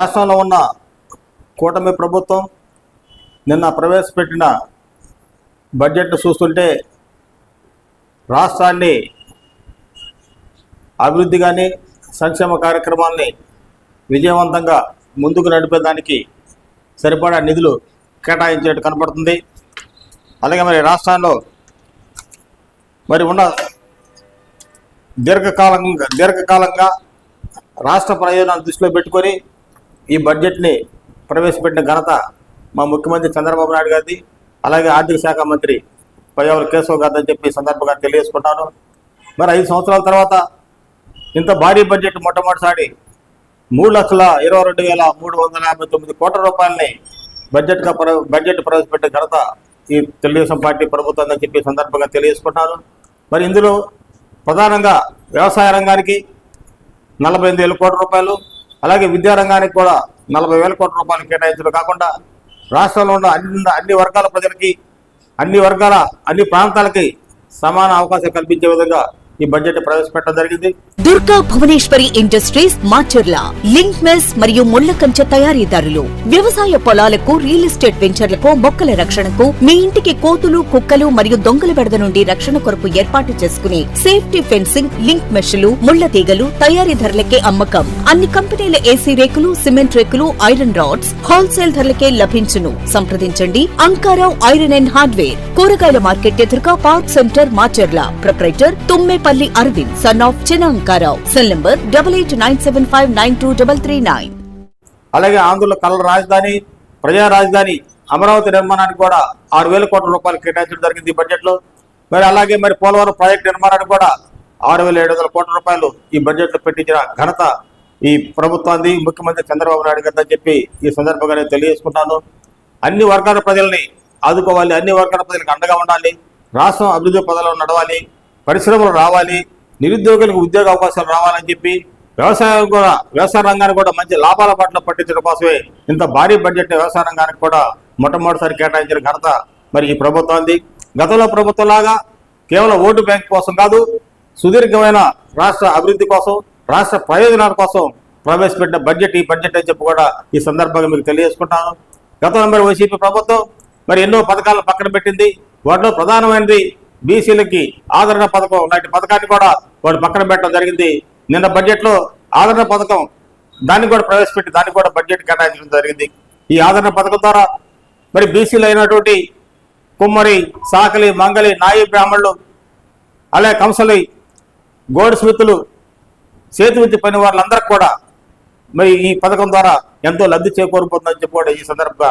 రాష్ట్రంలో ఉన్న కూటమి ప్రభుత్వం నిన్న ప్రవేశపెట్టిన బడ్జెట్ చూస్తుంటే రాష్ట్రాన్ని అభివృద్ధి కానీ సంక్షేమ కార్యక్రమాల్ని విజయవంతంగా ముందుకు నడిపేదానికి సరిపడా నిధులు కేటాయించేట్టు కనపడుతుంది. అలాగే మరి రాష్ట్రాల్లో మరి ఉన్న దీర్ఘకాలంగా దీర్ఘకాలంగా రాష్ట్ర ప్రయోజనాన్ని దృష్టిలో పెట్టుకొని ఈ బడ్జెట్ని ప్రవేశపెట్టిన ఘనత మా ముఖ్యమంత్రి చంద్రబాబు నాయుడు గారిది. అలాగే ఆర్థిక శాఖ మంత్రి పయ్యావుల కేశవ్ గారిని చెప్పి సందర్భంగా తెలియజేసుకుంటాను. మరి ఐదు సంవత్సరాల తర్వాత ఇంత భారీ బడ్జెట్ మొట్టమొదటిసారి మూడు లక్షల ఇరవై రెండు వేల మూడు వందల యాభై తొమ్మిది కోట్ల రూపాయలని బడ్జెట్గా ప్ర బడ్జెట్ ప్రవేశపెట్టే ఘనత ఈ తెలుగుదేశం పార్టీ ప్రభుత్వం అని చెప్పి సందర్భంగా తెలియజేసుకుంటాను. మరి ఇందులో ప్రధానంగా వ్యవసాయ రంగానికి నలభై ఎనిమిది వేల కోట్ల రూపాయలు అలాగే విద్యారంగానికి కూడా నలభై వేల కోట్ల రూపాయలు కేటాయించడం కాకుండా రాష్ట్రంలో ఉన్న అన్ని అన్ని వర్గాల ప్రజలకి అన్ని వర్గాల అన్ని ప్రాంతాలకి సమాన అవకాశం కల్పించే విధంగా ఈ బడ్జెట్ ప్రవేశపెట్టడం జరిగింది. Durga Bhuvaneshwari industries Macherla link mesh మరియు ముళ్ళ కంచె తయారీదారులు వ్యవసాయ పొలాలకు రియల్ ఎస్టేట్ వెంచర్లకు మొక్కల రక్షణకు మీ ఇంటికి కోతులు కుక్కలు మరియు దొంగల బెడద నుండి రక్షణ కొరకు ఏర్పాటు చేసుకునే సేఫ్టీ ఫెన్సింగ్ లింక్ మెష్లు ముళ్ళ తీగలు తయారీ ధరలకే అమ్మకం. అన్ని కంపెనీల ఏసీ రేకులు సిమెంట్ రేకులు ఐరన్ రాడ్స్ హోల్సేల్ ధరలకే లభించును. సంప్రదించండి. Ankarao iron and hardware. కూరగాయల మార్కెట్ ఎదురుగా park centre Macherla. Proprietor Tummepalli Aravind son of Chinna cell number double eight nine seven five nine two double three nine అలాగే ఆంధ్రుల కళల రాజధాని ప్రజా రాజధాని అమరావతి నిర్మాణానికి కూడా ఆరు వేల కోట్ల రూపాయలు కేటాయించడం జరిగింది ఈ బడ్జెట్లో. మరి అలాగే మరి పోలవరం ప్రాజెక్టు నిర్మాణానికి కూడా ఆరు వేల ఏడు వందల కోట్ల రూపాయలు ఈ బడ్జెట్లో పెట్టించిన ఘనత ఈ ప్రభుత్వాన్ని ముఖ్యమంత్రి చంద్రబాబు నాయుడు గారు చెప్పి ఈ సందర్భంగా నేను తెలియజేసుకుంటాను. అన్ని వర్గాల ప్రజల్ని ఆదుకోవాలి అన్ని వర్గాల ప్రజలకు అండగా ఉండాలి రాష్ట్రం అభివృద్ధి పదంలో నడవాలి పరిశ్రమలు రావాలి నిరుద్యోగులకు ఉద్యోగ అవకాశాలు రావాలని చెప్పి వ్యవసాయం కూడా వ్యవసాయ రంగానికి కూడా మంచి లాభాల పట్ల పట్టించడం కోసమే ఇంత భారీ బడ్జెట్ వ్యవసాయ రంగానికి కూడా మొట్టమొదటిసారి కేటాయించిన ఘనత మరి ఈ ప్రభుత్వాన్ని గతంలో ప్రభుత్వంలాగా కేవలం ఓటు బ్యాంక్ కోసం కాదు సుదీర్ఘమైన రాష్ట్ర అభివృద్ధి కోసం రాష్ట్ర ప్రయోజనాల కోసం ప్రవేశపెట్టిన బడ్జెట్ ఈ బడ్జెట్ అని చెప్పి కూడా ఈ సందర్భంగా మీకు తెలియజేసుకుంటాను. గతంలో మరి వైసీపీ ప్రభుత్వం మరి ఎన్నో పథకాలను పక్కన పెట్టింది వాటిలో ప్రధానమైనది బీసీలకి ఆదరణ పథకం లాంటి పథకాన్ని కూడా వాడు పక్కన పెట్టడం జరిగింది. నిన్న బడ్జెట్లో ఆదరణ పథకం దాన్ని కూడా ప్రవేశపెట్టి దాన్ని కూడా బడ్జెట్ కేటాయించడం జరిగింది. ఈ ఆదరణ పథకం ద్వారా మరి బీసీలు అయినటువంటి కుమ్మరి సాకలి మంగలి నాయి బ్రాహ్మణులు అలాగే కంసలి గోడు స్మితులు చేతివృత్తి పని వాళ్ళందరికీ కూడా మరి ఈ పథకం ద్వారా ఎంతో లబ్ధి చేకూరుతుందని చెప్పి కూడా ఈ సందర్భంగా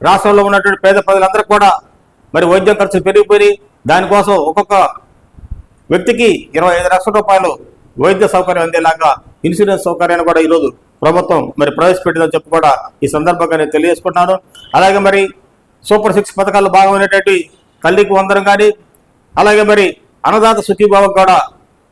రాష్ట్రంలో ఉన్నటువంటి పేద ప్రజలందరూ కూడా మరి వైద్యం ఖర్చు పెరిగిపోయి దానికోసం ఒక్కొక్క వ్యక్తికి ఇరవై ఐదు లక్షల రూపాయలు వైద్య సౌకర్యం అందేలాగా ఇన్సూరెన్స్ సౌకర్యాన్ని కూడా ఈరోజు ప్రభుత్వం మరి ప్రవేశపెట్టిందని చెప్పి కూడా ఈ సందర్భంగా నేను తెలియజేసుకుంటున్నాను. అలాగే మరి సూపర్ సిక్స్ పథకాల్లో భాగమైనటువంటి తల్లికి వందరం కానీ అలాగే మరి అన్నదాత సుఖీభావం కూడా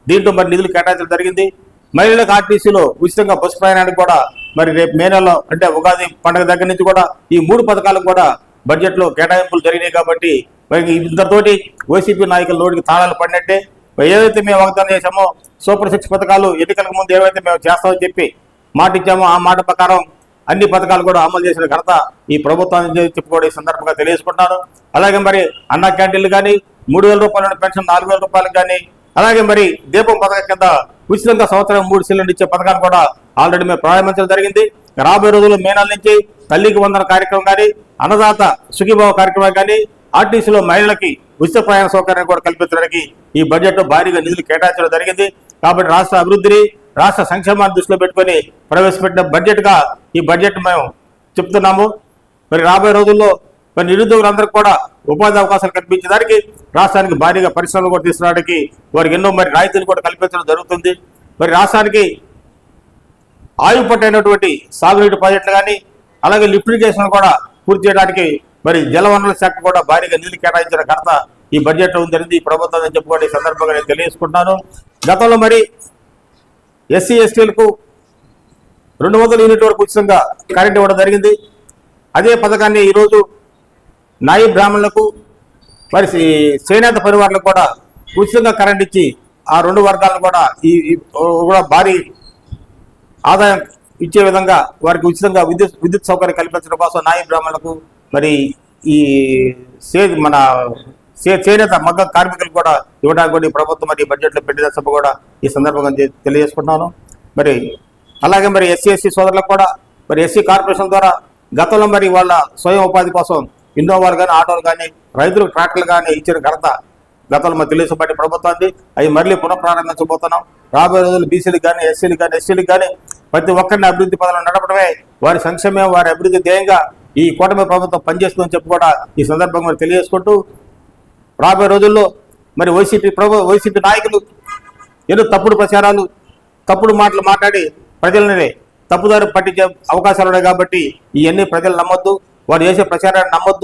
దీంట్లో మరి నిధులు కేటాయించడం జరిగింది. మహిళలకు ఆర్టీసీలో ఉచితంగా బస్సు ప్రయాణానికి కూడా మరి రేపు మే నెలలో అంటే ఉగాది పండుగ దగ్గర నుంచి కూడా ఈ మూడు పథకాలకు కూడా బడ్జెట్లో కేటాయింపులు జరిగినాయి కాబట్టి మరి ఇంతతోటి వైసీపీ నాయకుల నోటికి తాళాలు పడినట్టే. ఏదైతే మేము వాగ్దానం చేశామో సూపర్ సిక్స్ పథకాలు ఎన్నికలకు ముందు ఏవైతే మేము చేస్తామని చెప్పి మాట ఇచ్చామో ఆ మాట ప్రకారం అన్ని పథకాలు కూడా అమలు చేసిన ఘనత ఈ ప్రభుత్వాన్ని చెప్పి కూడా ఈ సందర్భంగా తెలియజేసుకుంటున్నాను. అలాగే మరి అన్న క్యాంటీన్లు కానీ మూడు వేల రూపాయల పెన్షన్ నాలుగు వేల రూపాయలకు కానీ అలాగే మరి దీపం పథకం కింద ఉచితంగా సంవత్సరం మూడు సిలిండర్ ఇచ్చే పథకాన్ని కూడా ఆల్రెడీ మేము ప్రారంభించడం జరిగింది. రాబోయే రోజుల్లో మే నెల నుంచి తల్లికి వందన కార్యక్రమం కానీ అన్నదాత సుఖీభావ కార్యక్రమం కానీ ఆర్టీసీలో మహిళలకి ఉచిత ప్రయాణ సౌకర్యం కూడా కల్పించడానికి ఈ బడ్జెట్ భారీగా నిధులు కేటాయించడం జరిగింది. కాబట్టి రాష్ట్ర అభివృద్ధిని రాష్ట్ర సంక్షేమాన్ని దృష్టిలో పెట్టుకొని ప్రవేశపెట్టిన బడ్జెట్గా ఈ బడ్జెట్ మేము చెప్తున్నాము. మరి రాబోయే రోజుల్లో మరి నిరుద్యోగులందరికీ కూడా ఉపాధి అవకాశాలు కల్పించడానికి రాష్ట్రానికి భారీగా పరిశ్రమలు కూడా తీసుకురావడానికి వారికి ఎన్నో మరి రాయితీలు కూడా కల్పించడం జరుగుతుంది. మరి రాష్ట్రానికి ఆయు పట్టైనటువంటి సాగునీటి ప్రాజెక్టులు కానీ అలాగే లిఫ్ట్ కూడా పూర్తి చేయడానికి మరి జలవనరుల శాఖ కూడా భారీగా నిధులు కేటాయించిన ఘనత ఈ బడ్జెట్లో ఉందని ఈ ప్రభుత్వం అని చెప్పుకోండి ఈ సందర్భంగా నేను తెలియజేసుకుంటున్నాను. గతంలో మరి ఎస్సీ ఎస్టీలకు రెండు వందల యూనిట్ వరకు ఉచితంగా కరెంట్ ఇవ్వడం జరిగింది. అదే పథకాన్ని ఈరోజు నాయి బ్రాహ్మణులకు మరి చేనేత పరివారులకు కూడా ఉచితంగా కరెంట్ ఇచ్చి ఆ రెండు వర్గాలను కూడా ఈ కూడా భారీ ఆదాయం ఇచ్చే విధంగా వారికి ఉచితంగా విద్యుత్ విద్యుత్ సౌకర్యం కల్పించడం కోసం నాయి బ్రాహ్మణులకు మరి ఈ సే మన సే చేనేత మగ్గ కార్మికులు కూడా ఇవ్వడానికి కూడా ఈ ప్రభుత్వం మరి బడ్జెట్లో పెట్టిన సభ కూడా ఈ సందర్భంగా తెలియజేసుకుంటున్నాను. మరి అలాగే మరి ఎస్సీ ఎస్సీ సోదరులకు కూడా మరి ఎస్సీ కార్పొరేషన్ ద్వారా గతంలో మరి వాళ్ళ స్వయం ఉపాధి కోసం ఇన్నోవాలు కానీ ఆటోలు కానీ రైతులకు ట్రాక్టర్లు కానీ ఇచ్చిన ఘనత గతంలో మరి తెలుగుదేశం పార్టీ ప్రభుత్వాన్ని అవి మళ్ళీ పునఃప్రారంభించబోతున్నాం. రాబోయే రోజులు బీసీలకు కానీ ఎస్సీలకు కానీ ఎస్టీలకు కానీ ప్రతి ఒక్కరిని అభివృద్ధి పదవులు నడపడమే. వారి సంక్షేమం వారి అభివృద్ధి ధ్యేయంగా ఈ కూటమి ప్రభుత్వం పనిచేస్తుందని చెప్పి కూడా ఈ సందర్భంగా తెలియజేసుకుంటూ రాబోయే రోజుల్లో మరి వైసీపీ ప్రభు వైసీపీ నాయకులు ఎన్నో తప్పుడు ప్రచారాలు తప్పుడు మాటలు మాట్లాడి ప్రజలని తప్పుదారి పట్టించే అవకాశాలు ఉన్నాయి కాబట్టి ఇవన్నీ ప్రజలు నమ్మొద్దు. వారు చేసే ప్రచారాన్ని నమ్మొద్దు.